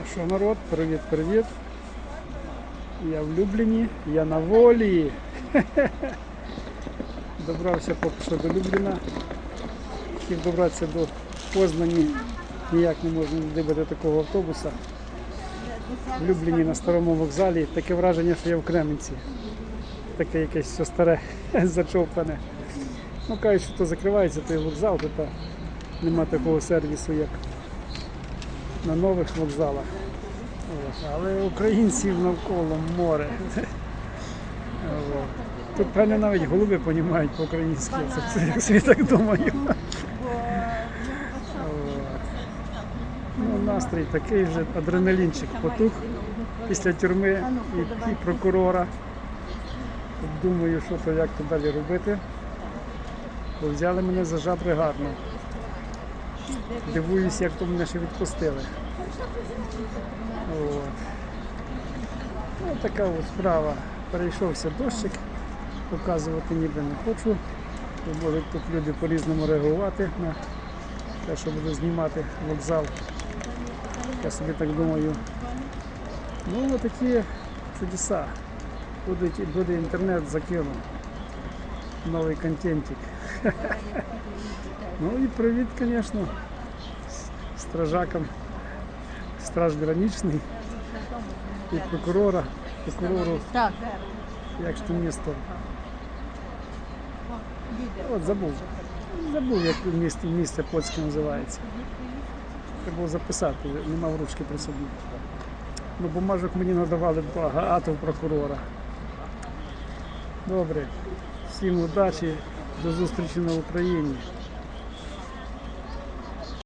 А що, народ, привіт, привіт. Я в Любліні, я на волі. Добрався поки що до Любліна. Хотів добратися до Познані. Ніяк не можна вибити такого автобуса. В Любліні на старому вокзалі. Таке враження, що я в Кременці. Таке якесь все старе, зачовпане. Ну кажуть, що то закривається той вокзал, то та нема такого сервісу, як на нових вокзалах. Але українців навколо море. Тут, певне, навіть голуби понімають по-українськи, це, це я собі так думаю. Ну, настрій такий вже адреналінчик потух після тюрми і прокурора. Думаю, що то як то далі робити. Бо взяли мене за жабри гарно. Дивуюсь, як то мене ще відпустили. От. Ну, така от справа. Перейшовся дощик, показувати ніби не хочу. Можуть тут люди по-різному реагувати на те, що буду знімати вокзал. Я собі так думаю. Ну, такі чудеса. Буде, буде інтернет закину. Новий контентик. Ну і привіт, звісно, стражакам. Страж граничний і прокурора, прокурору, Так, як ж то місто. От забув. Забув, як місце, місце польське називається. Треба було записати, нема в ручки при собі. Ну, бумажок мені надавали багато прокурора. Добре. Всім удачі, до зустрічі на Україні.